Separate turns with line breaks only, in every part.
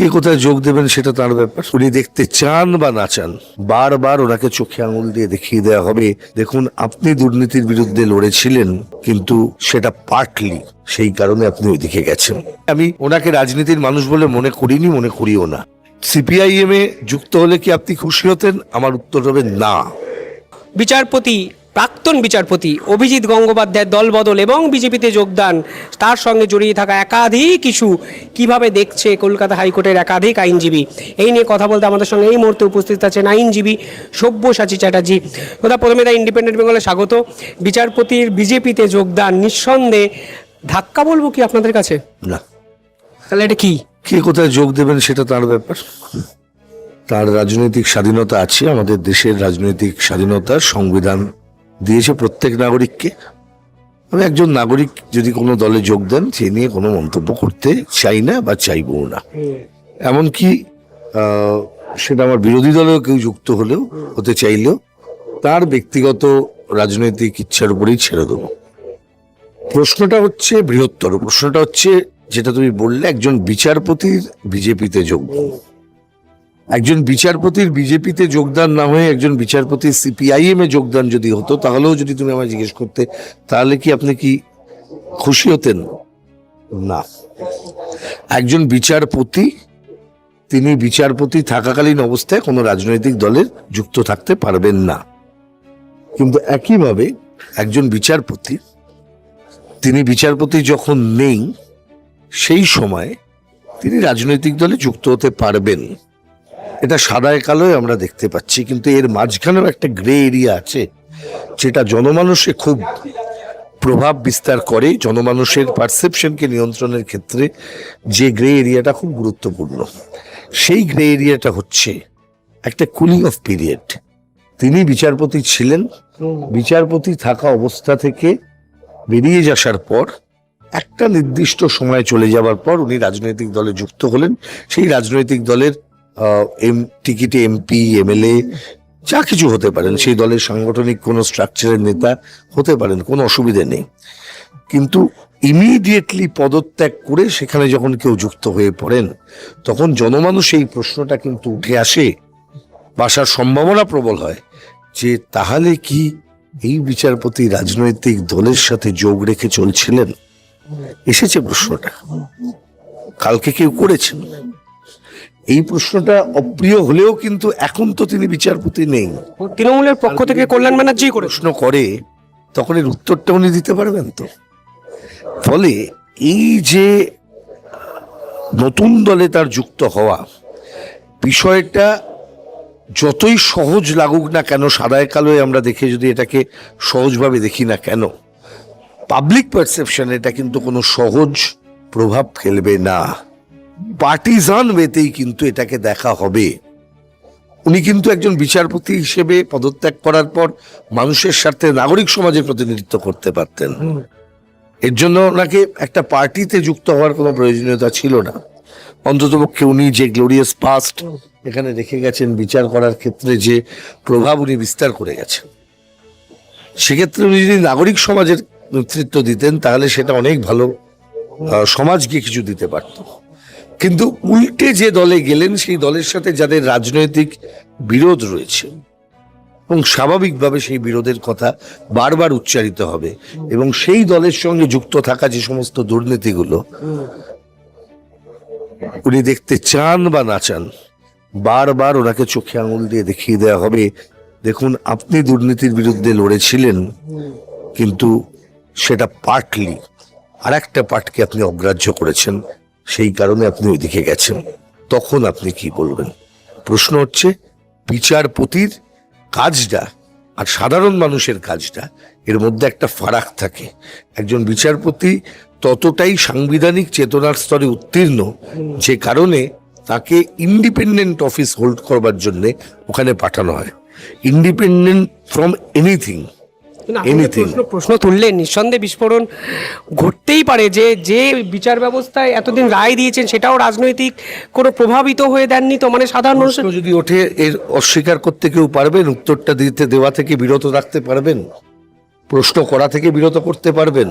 কে কোথায় যোগ দেবেন সেটা তার ব্যাপার। উনি দেখতে চান বা না চান, বারবার ওনাকে চোখে আঙুল দিয়ে দেখিয়ে দেওয়া হবে। দেখুন, আপনি দুর্নীতির বিরুদ্ধে লড়েছিলেন, কিন্তু সেটা পার্টলি, সেই কারণে আপনি ওইদিকে গেছেন। আমি ওনাকে রাজনীতির মানুষ বলে মনে করিনি, মনে করিও না। সিপিআইএম এ যুক্ত হলে কি আপনি খুশি হতেন? আমার উত্তর হবে না।
বিচারপতি প্রাক্তন বিচারপতি অভিজিৎ গঙ্গোপাধ্যায়ের দলবদল এবং বিজেপিতে যোগদান তার সঙ্গে জড়িয়ে থাকা একাধিক ইস্যু কীভাবে দেখছে কলকাতা হাইকোর্টের একাধিক আইনজীবী এই নিয়ে কথা বলতে আমাদের সঙ্গে এই মুহূর্তে উপস্থিত আছেন আইনজীবী সব্যসাচী চ্যাটার্জি। ওটা প্রথমে তাই ইন্ডিপেন্ডেন্ট বেঙ্গলে স্বাগত। বিচারপতির বিজেপিতে যোগদান নিঃসন্দেহে ধাক্কা বলব কি আপনাদের কাছে?
না।
তাহলে এটা কি?
কে কোথায় যোগ দেবেন সেটা তার ব্যাপার। তার রাজনৈতিক স্বাধীনতা আছে আমাদের দেশের রাজনৈতিক স্বাধীনতা সংবিধান দিয়েছে প্রত্যেক নাগরিককে। আমি একজন নাগরিক যদি কোনো দলে যোগ দেন, সে নিয়ে কোনো মন্তব্য করতে চাই না বা চাইবও না। এমনকি সেটা আমার বিরোধী দলেও কেউ যুক্ত হলেও, হতে চাইলেও, তার ব্যক্তিগত রাজনৈতিক ইচ্ছার উপরেই ছেড়ে দেবো। প্রশ্নটা হচ্ছে বৃহত্তর। প্রশ্নটা হচ্ছে, যেটা তুমি বললে, একজন বিচারপতির বিজেপিতে যোগদান একজন বিচারপতির বিজেপিতে যোগদান না হয়ে একজন বিচারপতির সিপিআইএম এ যোগদান যদি হতো, তাহলেও যদি তুমি আমায় জিজ্ঞেস করতে, তাহলে কি আপনি কি খুশি হতেন? না। একজন বিচারপতি, তিনি বিচারপতি থাকাকালীন অবস্থায় কোনো রাজনৈতিক দলের যুক্ত থাকতে পারবেন না। কিন্তু একইভাবে একজন বিচারপতি, তিনি বিচারপতি যখন নেই, সেই সময় তিনি রাজনৈতিক দলে যুক্ত হতে পারবেন। এটা সাদায় কালোয় আমরা দেখতে পাচ্ছি, কিন্তু এর মাঝখানেও একটা গ্রে এরিয়া আছে, যেটা জনমানুষে খুব প্রভাব বিস্তার করে। জনমানুষের পারসেপশনকে নিয়ন্ত্রণের ক্ষেত্রে যে গ্রে এরিয়াটা খুব গুরুত্বপূর্ণ। সেই গ্রে এরিয়াটা হচ্ছে একটা কুলিং অফ পিরিয়ড। তিনি বিচারপতি ছিলেন, বিচারপতি থাকা অবস্থা থেকে বেরিয়ে যাসার পর একটা নির্দিষ্ট সময় চলে যাবার পর উনি রাজনৈতিক দলে যুক্ত হলেন। সেই রাজনৈতিক দলের এম, টিকিটে এমপি, এমএলএ, যা কিছু হতে পারেন, সেই দলের সাংগঠনিক কোনো স্ট্রাকচারের নেতা হতে পারেন, কোনো অসুবিধে নেই। কিন্তু ইমিডিয়েটলি পদত্যাগ করে সেখানে যখন কেউ যুক্ত হয়ে পড়েন, তখন জনমানুষ এই প্রশ্নটা কিন্তু উঠে আসে, বাসার সম্ভাবনা প্রবল হয়, যে তাহলে কি এই বিচারপতি রাজনৈতিক দলের সাথে যোগ রেখে চলছিলেন? এসেছে প্রশ্নটা। কালকে কেউ করেছেন? এই প্রশ্নটা অপ্রিয় হলেও কিন্তু এখন তো তিনি বিচারপতি নেই।
তৃণমূলের পক্ষ থেকে কল্যাণ ব্যানার্জি
প্রশ্ন করে তখন এর উত্তরটা উনি দিতে পারবেন তো। ফলে এই যে নতুন দলে তার যুক্ত হওয়া বিষয়টা যতই সহজ লাগুক না কেন সাদায় কালোয় আমরা দেখে যদি এটাকে সহজভাবে দেখি না কেন পাবলিক পারসেপশন এটা কিন্তু কোনো সহজ প্রভাব ফেলবে না। পার্টিজান ওয়েতেই কিন্তু এটাকে দেখা হবে। উনি কিন্তু একজন বিচারপতি হিসেবে পদত্যাগ করার পর মানুষের স্বার্থে নাগরিক সমাজের প্রতিনিধিত্ব করতে পারতেন। এর জন্য ওনাকে একটা পার্টিতে যুক্ত হওয়ার কোনো প্রয়োজনীয়তা ছিল না। অন্ততপক্ষে উনি যে গ্লোরিয়াস পাস্ট এখানে রেখে গেছেন বিচার করার ক্ষেত্রে যে প্রভাব উনি বিস্তার করে গেছেন। সেক্ষেত্রে উনি যদি নাগরিক সমাজের নেতৃত্ব দিতেন তাহলে সেটা অনেক ভালো সমাজকে কিছু দিতে পারত। কিন্তু উল্টে যে দলে গেলেন, সেই দলের সাথে যাদের রাজনৈতিক বিরোধ রয়েছে, এবং স্বাভাবিকভাবে সেই বিরোধের কথা বারবার উচ্চারিত হবে, এবং সেই দলের সঙ্গে যুক্ত থাকা যে সমস্ত দুর্নীতিগুলো, উনি দেখতে চান বা না চান, বারবার ওনাকে চোখে আঙুল দিয়ে দেখিয়ে দেওয়া হবে। দেখুন, আপনি দুর্নীতির বিরুদ্ধে লড়েছিলেন, কিন্তু সেটা পার্টলি আর একটা পার্টকে আপনি অগ্রাহ্য করেছেন। সেই কারণে আপনি ওইদিকে গেছেন। তখন আপনি কি বলবেন? প্রশ্ন হচ্ছে, বিচারপতির কাজটা আর সাধারণ মানুষের কাজটা, এর মধ্যে একটা ফারাক থাকে। একজন বিচারপতি ততটাই সাংবিধানিক চেতনার স্তরে উত্তীর্ণ, যে কারণে তাকে ইন্ডিপেন্ডেন্ট অফিস হোল্ড করবার জন্যে ওখানে পাঠানো হয়। Independent from anything.
প্রশ্ন তুললে তুললেন নিঃসন্দেহে বিস্ফোরণ ঘটতেই পারে। যে যে বিচার ব্যবস্থায় এতদিন রায় দিয়েছেন সেটাও রাজনৈতিক কোনো প্রভাবিত হয়ে দেননি তো? মানে সাধারণ
মানুষ যদি ওঠে এর অস্বীকার করতে কেউ পারবেন? উত্তরটা দিতে দেওয়া থেকে বিরত রাখতে পারবেন? প্রশ্ন করা থেকে বিরত করতে পারবেন?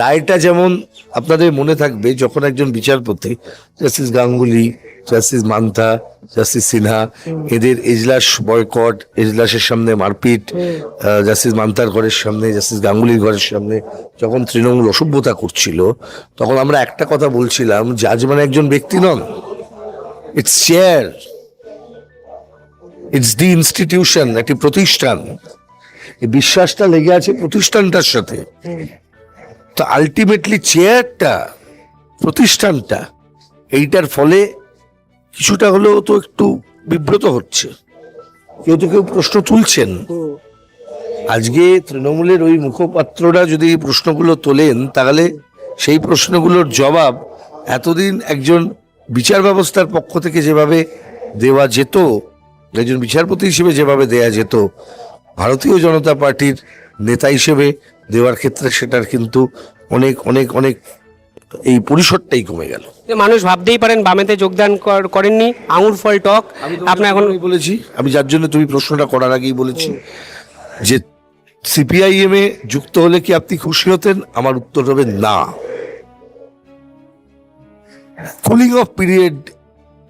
রায়টা যেমন আপনাদের মনে থাকবে, যখন একজন বিচারপতি, justice Ganguly, justice Mantha, justice Sinha, এদের এজলাস বয়কট, এজলাসের সামনে মারপিট জাস্টিস মান্তার ঘরের সামনে, জাস্টিস গাঙ্গুলির ঘরের সামনে যখন তৃণমূল অসভ্যতা করছিল, তখন আমরা একটা কথা বলছিলাম জাজ মানে একজন ব্যক্তি নন। It's chair it's the institution একটি প্রতিষ্ঠান। এই বিশ্বাসটা লেগে আছে প্রতিষ্ঠানটার সাথে। তো আলটিমেটলি চেয়ারটা প্রতিষ্ঠানটা, এইটার ফলে কিছুটা হলেও তো একটু বিব্রত হচ্ছে। কেউ তো কেউ প্রশ্ন তুলছেন। আজকে তৃণমূলের ওই মুখপাত্ররা যদি প্রশ্নগুলো তোলেন, তাহলে সেই প্রশ্নগুলোর জবাব এতদিন একজন বিচার ব্যবস্থার পক্ষ থেকে যেভাবে দেওয়া যেত, একজন বিচারপতি হিসেবে যেভাবে দেয়া যেত, ভারতীয় জনতা পার্টির নেতা হিসেবে দেওয়ার ক্ষেত্রে সেটার কিন্তু অনেক অনেক অনেক এই পরিসরটাই কমে গেল।
মানুষ ভাবতেই পারেন বামেতে যোগদান করেননি আঙুর ফল টক। আপনার এখন
বলেছি আমি যার জন্য তুমি প্রশ্নটা করার আগেই বলেছি যে সিপিআইএম এ যুক্ত হলে কি আপনি খুশি হতেন? আমার উত্তর হবে না। কুলিং অফ পিরিয়ড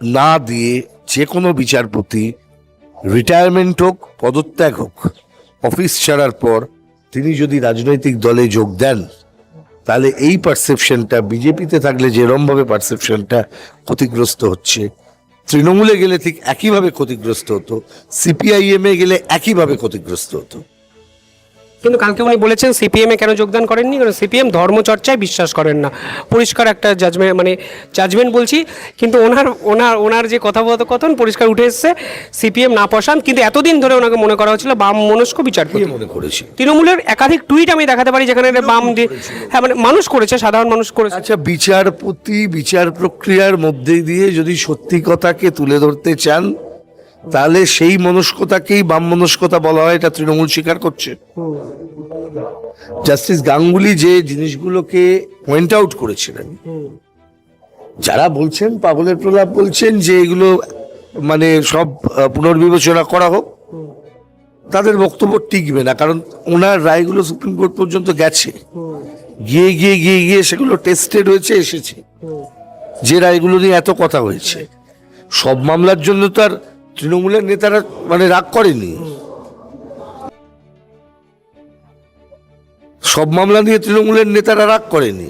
না দিয়ে যে কোনো বিচারপতি রিটায়ারমেন্ট হোক পদত্যাগ হোক অফিস ছাড়ার পর তিনি যদি রাজনৈতিক দলে যোগ দেন, তাহলে এই পারসেপশনটা বিজেপিতে থাকলে যেরমভাবে পারসেপশনটা ক্ষতিগ্রস্ত হচ্ছে, তৃণমূলে গেলে ঠিক একইভাবে ক্ষতিগ্রস্ত হতো সিপিআইএমে গেলে একইভাবে ক্ষতিগ্রস্ত হতো।
কিন্তু কালকে উনি বলেছেন সিপিএমে কেন যোগদান করেননি? কারণ সিপিএম ধর্মচর্চায় বিশ্বাস করেন না। পরিষ্কার একটা জাজমেন্ট মানে জাজমেন্ট বলছি কিন্তু ওনার ওনার ওনার যে কথোপকথন পরিষ্কার উঠে এসছে সিপিএম না পশান কিন্তু এতদিন ধরে ওনাকে মনে করা হচ্ছিল বাম মনস্ক বিচারপতি।
কে মনে করেছি
তৃণমূলের একাধিক টুইট আমি দেখাতে পারি যেখানে বাম দিয়ে হ্যাঁ মানে মানুষ করেছে সাধারণ মানুষ করেছে।
আচ্ছা বিচারপতি বিচার প্রক্রিয়ার মধ্যে দিয়ে যদি সত্যি কথাকে তুলে ধরতে চান তাহলে সেই মনস্কতাকেই বাম মনস্কতা বলা হয়, এটা তৃণমূল স্বীকার করছে। জাস্টিস গাঙ্গুলি যে জিনিসগুলোকে পয়েন্ট আউট করেছিলেন, যারা বলছেন, পাগলের প্রলাপ বলছেন যে এগুলো মানে সব পুনর্বিবেচনা করা হোক, তাদের বক্তব্য টিকবে না, কারণ ওনার রায়গুলো সুপ্রিম কোর্ট পর্যন্ত গেছে। গিয়ে গিয়ে গিয়ে গিয়ে সেগুলো টেস্টেড হয়েছে, এসেছে। যে রায়গুলো নিয়ে এত কথা হয়েছে। সব মামলার জন্য তো আর তৃণমূলের নেতারা মানে রাগ করেনি। সব মামলা নিয়ে তৃণমূলের নেতারা রাগ করেনি।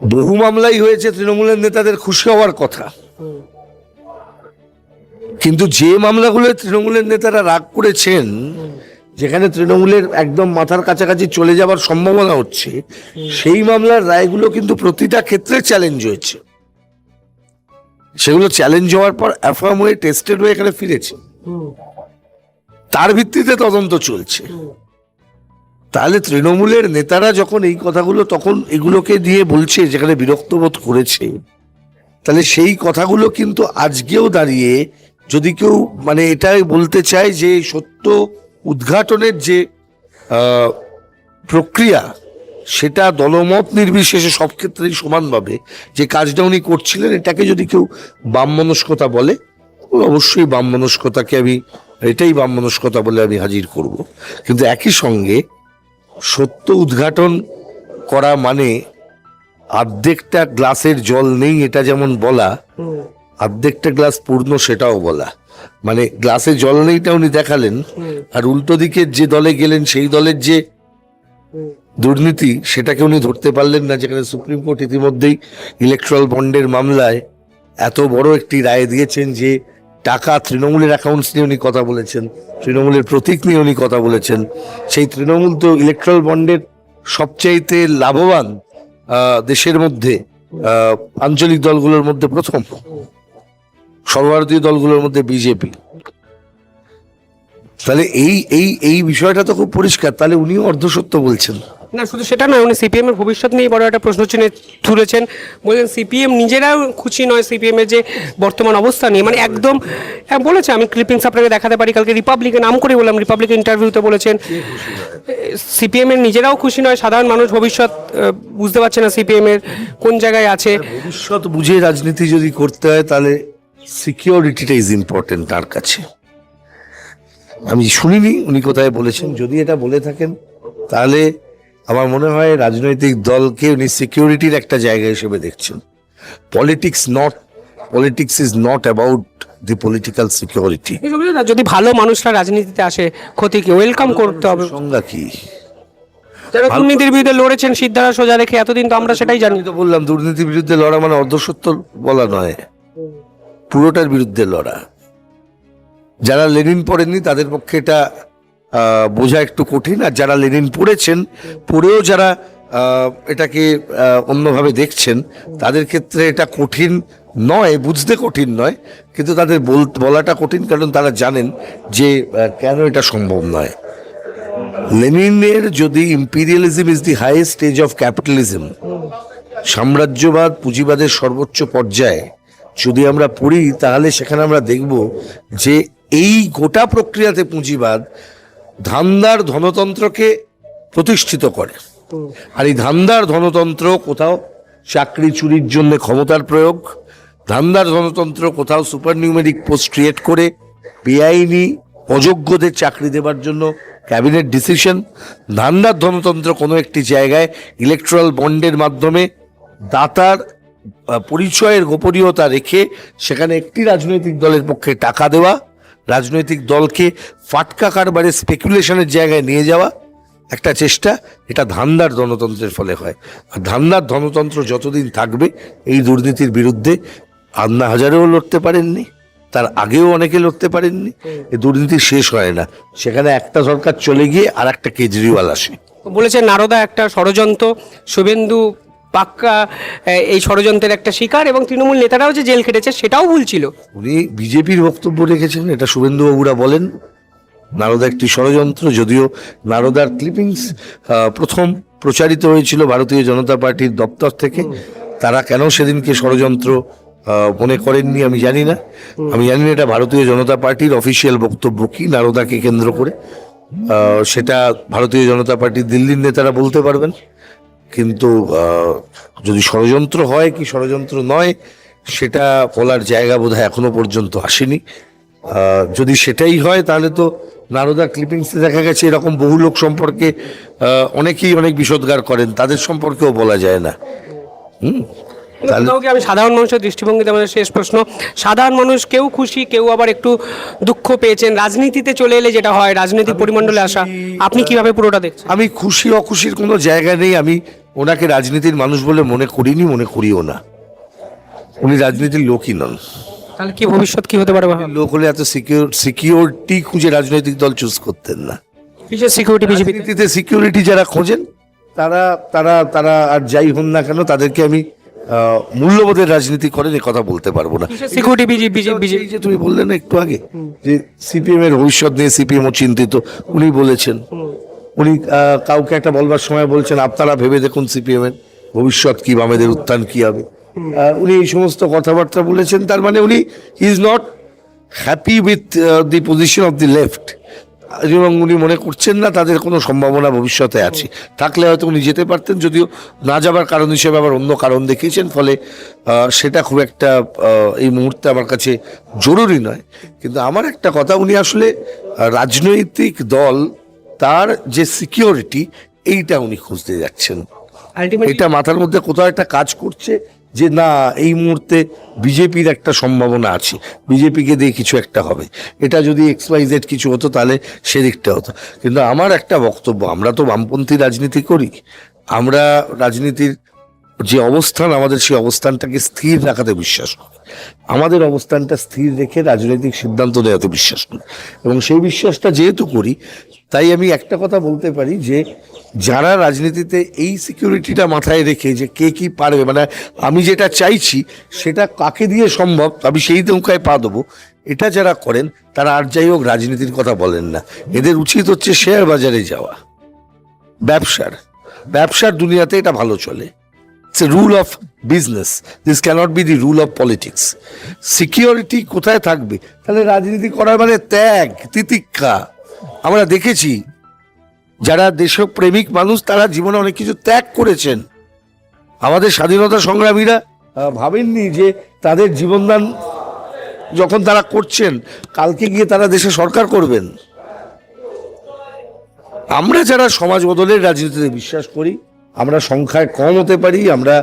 বহু মামলাই হয়েছে তৃণমূলের নেতাদের খুশি হওয়ার কথা। কিন্তু যে মামলাগুলো তৃণমূলের নেতারা রাগ করেছেন, যেখানে তৃণমূলের একদম মাথার কাছাকাছি চলে যাবার সম্ভাবনা হচ্ছে, সেই মামলার রায়গুলো কিন্তু প্রতিটা ক্ষেত্রে চ্যালেঞ্জ হয়েছে। সেগুলো চ্যালেঞ্জ হওয়ার পর অ্যাফার্ম হয়ে টেস্টেড হয়ে এখানে ফিরেছে। তার ভিত্তিতে তদন্ত চলছে। তাহলে তৃণমূলের নেতারা যখন এই কথাগুলো তখন এগুলোকে দিয়ে বলছে, যেখানে বিরক্ত বোধ করেছে, তাহলে সেই কথাগুলো কিন্তু আজকেও দাঁড়িয়ে যদি কেউ মানে এটাই বলতে চায় যে সত্য উদ্ঘাটনের যে প্রক্রিয়া সেটা দলমত নির্বিশেষে সব ক্ষেত্রেই সমানভাবে। যে কাজটা উনি করছিলেন এটাকে যদি কেউ বামমনস্কতা বলে অবশ্যই বামমনস্কতাকে আমি এটাই বামমনস্কতা বলে আমি হাজির করব। কিন্তু একই সঙ্গে সত্য উদ্ঘাটন করা মানে অর্ধেকটা গ্লাসের জল নেই এটা যেমন বলা অর্ধেকটা গ্লাস পূর্ণ সেটাও বলা। মানে গ্লাসে জল নেইটা উনি দেখালেন আর উল্টো দিকের যে দলে গেলেন সেই দলের যে দুর্নীতি, সেটাকে উনি ধরতে পারলেন না, যেখানে সুপ্রিম কোর্ট ইতিমধ্যেই ইলেকট্রাল বন্ডের মামলায় এত বড় একটি রায় দিয়েছেন যে টাকা তৃণমূলের অ্যাকাউন্টস নিয়ে উনি কথা বলেছেন, তৃণমূলের প্রতীক নিয়ে উনি কথা বলেছেন। সেই তৃণমূল তো ইলেকট্রাল বন্ডের সবচাইতে লাভবান দেশের মধ্যে আঞ্চলিক দলগুলোর মধ্যে প্রথম, সর্বভারতীয় দলগুলোর মধ্যে বিজেপি। তাহলে এই এই এই বিষয়টা তো খুব পরিষ্কার, তাহলে উনিও অর্ধসত্য বলছেন।
না শুধু সেটা নয় উনি সিপিএম এর ভবিষ্যৎ নিয়ে বড় একটা প্রশ্ন চিহ্ন তুলেছেন। বলছেন সিপিএম নিজেরাও খুশি নয় সিপিএম এর যে বর্তমান অবস্থা নিয়ে। মানে একদম হ্যাঁ বলেছে আমি ক্লিপিংস আপনাকে দেখাতে পারি কালকে রিপাবলিকের নাম করে বললাম রিপাবলিক ইন্টারভিউতে বলেছেন। সিপিএম এর নিজেরাও খুশি নয় সাধারণ মানুষ ভবিষ্যৎ বুঝতে পারছে না সিপিএম এর কোন জায়গায় আছে।
ভবিষ্যৎ বুঝে রাজনীতি যদি করতে হয় তাহলে সিকিউরিটিটা ইজ ইম্পর্টেন্ট তার কাছে। আমি শুনিনি উনি কোথায় বলেছেন যদি এটা বলে থাকেন তাহলে আমার মনে হয় রাজনৈতিক দলকে উনি সিকিউরিটির একটা জায়গা হিসেবে দেখছেন। Politics not politics is not about the political security
না, যদি ভালো মানুষরা রাজনীতিতে আসে ক্ষতি কি? ওয়েলকাম করতে হবে।
সংজ্ঞা কি?
যারা দুর্নীতির বিরুদ্ধে লড়েছেন সিদ্ধারা সোজা রেখে এতদিন তো আমরা সেটাই জানি।
তো বললাম দুর্নীতির বিরুদ্ধে লড়া মানে অর্ধসত্য বলা নয়। পুরোটার বিরুদ্ধে লড়া। যারা লেনিন পড়েননি তাদের পক্ষে এটা বোঝা একটু কঠিন। আর যারা লেনিন পড়েছেন, পড়েও যারা এটাকে অন্যভাবে দেখছেন, তাদের ক্ষেত্রে এটা কঠিন নয়, বুঝতে কঠিন নয়। কিন্তু তাদের বল- বলাটা কঠিন, কারণ তারা জানেন যে কেন এটা সম্ভব নয়। লেনিনের যদি imperialism is the highest stage of capitalism সাম্রাজ্যবাদ, পুঁজিবাদের সর্বোচ্চ পর্যায়ে যদি আমরা পড়ি, তাহলে সেখানে আমরা দেখব যে এই গোটা প্রক্রিয়াতে পুঁজিবাদ ধান্দার ধনতন্ত্রকে প্রতিষ্ঠিত করে। আর এই ধান্দার ধনতন্ত্র কোথাও চাকরি চুরির জন্য ক্ষমতার প্রয়োগ, ধান্দার ধনতন্ত্র কোথাও সুপার নিউমেরিক পোস্ট ক্রিয়েট করে বেআইনি অযোগ্যদের চাকরি দেবার জন্য ক্যাবিনেট ডিসিশন, ধান্দার ধনতন্ত্র কোনো একটি জায়গায় ইলেকট্রাল বন্ডের মাধ্যমে দাতার পরিচয়ের গোপনীয়তা রেখে সেখানে একটি রাজনৈতিক দলের পক্ষে টাকা দেওয়া রাজনৈতিক দলকে ফাটকা কারবারে স্পেকুলেশনের জায়গায় নিয়ে যাওয়া একটা চেষ্টা এটা ধান্দার ধনতন্ত্রের ফলে হয়। আর ধান্দার ধনতন্ত্র যতদিন থাকবে এই দুর্নীতির বিরুদ্ধে আন্না হাজারেও লড়তে পারেননি তার আগেও অনেকে লড়তে পারেননি এই দুর্নীতি শেষ হয় না। সেখানে একটা সরকার চলে গিয়ে আর একটা কেজরিওয়াল আসে।
বলেছে নারদা একটা ষড়যন্ত্র শুভেন্দু পাক্কা এই ষড়যন্ত্রের একটা শিকার এবং তৃণমূল নেতারাও যে জেল খেটেছে সেটাও ভুল ছিল।
উনি বিজেপির বক্তব্য রেখেছেন, এটা শুভেন্দুবাবুরা বলেন। নারদা একটি ষড়যন্ত্র, যদিও নারদার ক্লিপিংস প্রথম প্রচারিত হয়েছিল ভারতীয় জনতা পার্টির দপ্তর থেকে। তারা কেন সেদিনকে ষড়যন্ত্র মনে করেননি আমি জানি না। আমি জানি না এটা ভারতীয় জনতা পার্টির অফিসিয়াল বক্তব্য কি, নারদাকে কেন্দ্র করে। সেটা ভারতীয় জনতা পার্টির দিল্লির নেতারা বলতে পারবেন। কিন্তু যদি ষড়যন্ত্র হয় কি ষড়যন্ত্র নয়, সেটা বলার জায়গা বোধহয় এখনও পর্যন্ত আসেনি। যদি সেটাই হয়, তাহলে তো নারদা ক্লিপিংসে দেখা গেছে এরকম বহু লোক সম্পর্কে অনেকেই অনেক বিষদগার করেন, তাদের সম্পর্কেও বলা যায় না। হুম?
আমি সাধারণ মানুষের দৃষ্টিভঙ্গিতে আমাদের শেষ প্রশ্ন। সাধারণ মানুষ কেউ খুশি কেউ আবার একটু দুঃখ পেয়েছেন। রাজনীতিতে চলে এলে যেটা হয় রাজনৈতিক পরিমণ্ডলে আসা আপনি কীভাবে পুরোটা দেখছেন?
আমি খুশি অখুশির কোনো জায়গা নেই। আমি ওনাকে রাজনীতির মানুষ বলে মনে করিনি মনে করিও না। উনি রাজনীতির লোকই নন।
তাহলে কি ভবিষ্যৎ কি হতে পারে
লোক হলে এত সিকিউর সিকিউরিটি খুঁজে রাজনৈতিক দল চুজ করতেন না।
বিশেষ সিকিউরিটি বিজেপি?
সিকিউরিটি যারা খোঁজেন তারা তারা তারা আর যাই হন না কেন তাদেরকে আমি মূল্যবোধের রাজনীতি করেন এ কথা বলতে পারব না।
সিকিউরিটি বিজেপি বিজেপি
যে তুমি বললে না একটু আগে যে সিপিএম এর ভবিষ্যৎ নিয়ে সিপিএম ও চিন্তিত উনি বলেছেন। উনি কাউকে একটা বলবার সময় বলছেন আপনারা ভেবে দেখুন সিপিএম এর ভবিষ্যৎ কি বামেদের উত্থান কি হবে। উনি এই সমস্ত কথাবার্তা বলেছেন তার মানে উনি is not happy with the position of the left এবং উনি মনে করছেন না তাদের কোনো সম্ভাবনা ভবিষ্যতে আছে। থাকলে হয়তো উনি যেতে পারতেন যদিও না যাবার কারণ হিসেবে আবার অন্য কারণ দেখিয়েছেন ফলে সেটা খুব একটা এই মুহূর্তে আমার কাছে জরুরি নয়। কিন্তু আমার একটা কথা উনি আসলে রাজনৈতিক দল তার যে সিকিউরিটি এইটা উনি খুঁজতে যাচ্ছেন। এটা মাথার মধ্যে কোথাও একটা কাজ করছে যে না, এই মুহূর্তে বিজেপির একটা সম্ভাবনা আছে। বিজেপিকে দিয়ে কিছু একটা হবে। এটা যদি এক্স ওয়াই কিছু হতো, তাহলে সেদিকটা হতো। কিন্তু আমার একটা বক্তব্য, আমরা তো বামপন্থী রাজনীতি করি। আমরা রাজনীতির যে অবস্থান, আমাদের সেই অবস্থানটাকে স্থির রাখাতে বিশ্বাস করি। আমাদের অবস্থানটা স্থির রেখে রাজনৈতিক সিদ্ধান্ত নেওয়াতে বিশ্বাস করি। এবং সেই বিশ্বাসটা যেহেতু করি তাই আমি একটা কথা বলতে পারি যে, যারা রাজনীতিতে এই সিকিউরিটিটা মাথায় রেখে যে কে কি পারবে মানে আমি যেটা চাইছি সেটা কাকে দিয়ে সম্ভব, আমি সেই নৌকায় পা দেবো, এটা যারা করেন তারা আর যাই হোক রাজনীতির কথা বলেন না। এদের উচিত হচ্ছে শেয়ার বাজারে যাওয়া, ব্যবসার। ব্যবসার দুনিয়াতে এটা ভালো চলে। It's a rule of business this cannot be the rule of politics security কোথায় থাকবে? তাহলে রাজনীতি করার মানে ত্যাগ, তিতিক্ষা। আমরা দেখেছি, যারা দেশপ্রেমিক মানুষ, তারা জীবনে অনেক কিছু ত্যাগ করেছেন। আমাদের স্বাধীনতা সংগ্রামীরা ভাবেননি যে তাদের জীবনদান যখন তারা করছেন, কালকে গিয়ে তারা দেশে সরকার করবেন। আমরা যারা সমাজ বদলের রাজনীতিতে বিশ্বাস করি, আমরা সংখ্যায় কম হতে পারি, আমরা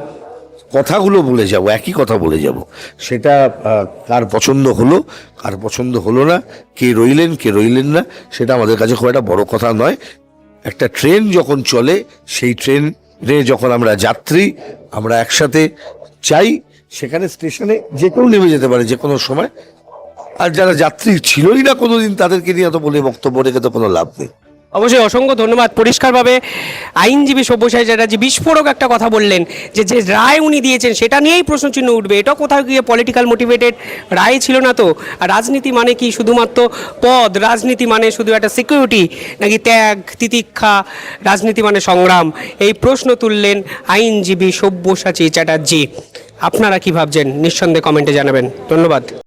কথাগুলো বলে যাব, একই কথা বলে যাব। সেটা কার পছন্দ হলো, কার পছন্দ হলো না, কে রইলেন কে রইলেন না, সেটা আমাদের কাছে খুব একটা বড় কথা নয়। একটা ট্রেন যখন চলে, সেই ট্রেনে যখন আমরা যাত্রী, আমরা একসাথে চাই, সেখানে স্টেশনে যে কেউ নেমে যেতে পারে যে কোনো সময়। আর যারা যাত্রী ছিলই না কোনোদিন, তাদেরকে নিয়ে এত বলে বক্তব্য রেখে তো কোনো লাভ নেই।
অবশ্যই অসংখ্য ধন্যবাদ। পরিষ্কারভাবে আইনজীবী সব্যসাচী চ্যাটার্জি বিস্ফোরক একটা কথা বললেন যে যে রায় উনি দিয়েছেন সেটা নিয়েই প্রশ্নচিহ্ন উঠবে। এটা কোথাও গিয়ে পলিটিক্যাল মোটিভেটেড রায় ছিল না তো। আর রাজনীতি মানে কি? শুধুমাত্র পদ। রাজনীতি মানে শুধু একটা সিকিউরিটি নাকি ত্যাগ, তিতিক্ষা, রাজনীতি মানে সংগ্রাম। এই প্রশ্ন তুললেন আইনজীবী সব্যসাচী চ্যাটার্জি। আপনারা কি ভাবছেন? নিঃসন্দেহে কমেন্টে জানাবেন। ধন্যবাদ।